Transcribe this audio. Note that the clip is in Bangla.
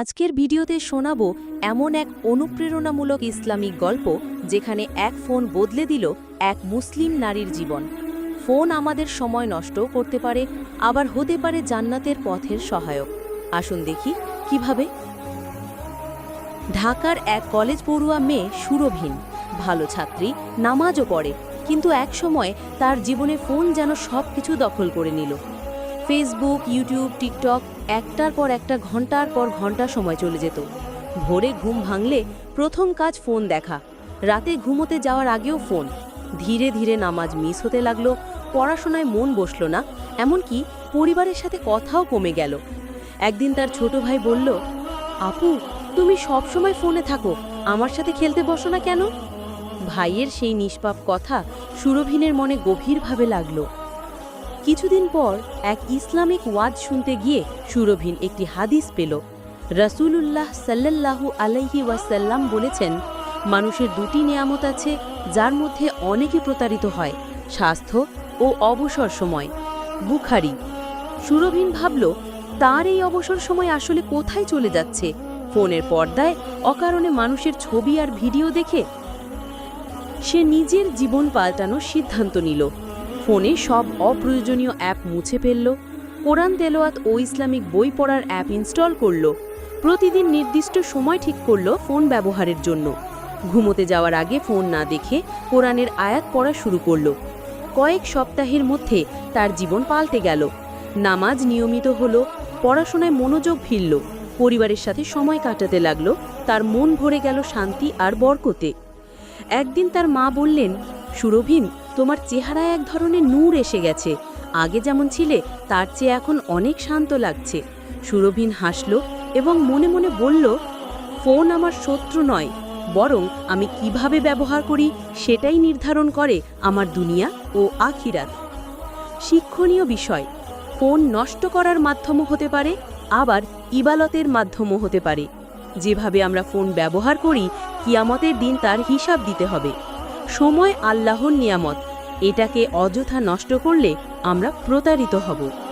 আজকের ভিডিওতে শোনাবো এমন এক অনুপ্রেরণামূলক ইসলামিক গল্প যেখানে এক ফোন বদলে দিল এক মুসলিম নারীর জীবন। ফোন আমাদের সময় নষ্ট করতে পারে, আবার হতে পারে জান্নাতের পথের সহায়ক। আসুন দেখি কীভাবে? ঢাকার এক কলেজ পড়ুয়া মেয়ে সুরভীন, ভালো ছাত্রী, নামাজও পড়ে, কিন্তু এক সময় তার জীবনে ফোন যেন সব কিছু দখল করে নিল। ফেসবুক ইউটিউব টিকটক একটার পর একটা ঘণ্টার পর ঘণ্টা সময় চলে যেত। ভোরে ঘুম ভাঙলে প্রথম কাজ ফোন দেখা। রাতে ঘুমোতে যাওয়ার আগেও ফোন। ধীরে ধীরে নামাজ মিস হতে লাগল, পড়াশোনায় মন বসল না, এমনকি পরিবারের সাথে কথাও কমে গেল। একদিন তার ছোট ভাই বলল, আপু, তুমি সব সময় ফোনে থাকো, আমার সাথে খেলতে বসো না কেন? ভাইয়ের সেই নিষ্পাপ কথা সুরভিনের মনে গভীরভাবে লাগল। কিছুদিন পর এক ইসলামিক ওয়াজ শুনতে গিয়ে সুরভিন একটি হাদিস পেল। রাসূলুল্লাহ সাল্লাল্লাহু আলাইহি ওয়াসাল্লাম বলেছেন, মানুষের দুটি নিয়ামত আছে, যার মধ্যে অনেকে প্রতারিত হয়, স্বাস্থ্য ও অবসর সময়। বুখারি। সুরভিন ভাবল, তার এই অবসর সময় আসলে কোথায় চলে যাচ্ছে? ফোনের পর্দায়, অকারণে মানুষের ছবি আর ভিডিও দেখে? সে নিজের জীবন পাল্টানোর সিদ্ধান্ত নিল। ফোনে সব অপ্রয়োজনীয় অ্যাপ মুছে ফেলল। কোরআন তেলোয়াত ও ইসলামিক বই পড়ার অ্যাপ ইনস্টল করল। প্রতিদিন নির্দিষ্ট সময় ঠিক করল ফোন ব্যবহারের জন্য। ঘুমোতে যাওয়ার আগে ফোন না দেখে কোরআনের আয়াত পড়া শুরু করল। কয়েক সপ্তাহের মধ্যে তার জীবন পাল্টে গেল। নামাজ নিয়মিত হলো, পড়াশোনায় মনোযোগ ফিরল, পরিবারের সাথে সময় কাটাতে লাগল, তার মন ভরে গেল শান্তি আর বরকতে। একদিন তার মা বললেন, সুরভিন তোমার চেহারায় এক ধরনের নূর এসে গেছে। আগে যেমন ছিলে, তার চেয়ে এখন অনেক শান্ত লাগছে। সুরভিন হাসল এবং মনে মনে বলল, ফোন আমার শত্রু নয়, বরং আমি কীভাবে ব্যবহার করি সেটাই নির্ধারণ করে আমার দুনিয়া ও আখিরাত। শিক্ষণীয় বিষয়, ফোন নষ্ট করার মাধ্যমও হতে পারে, আবার ইবালতের মাধ্যমও হতে পারে। যেভাবে আমরা ফোন ব্যবহার করি, কিয়ামতের দিন তার হিসাব দিতে হবে। সময় আল্লাহর নিয়ামত। এটাকে অযথা নষ্ট করলে আমরা প্রতারিত হব।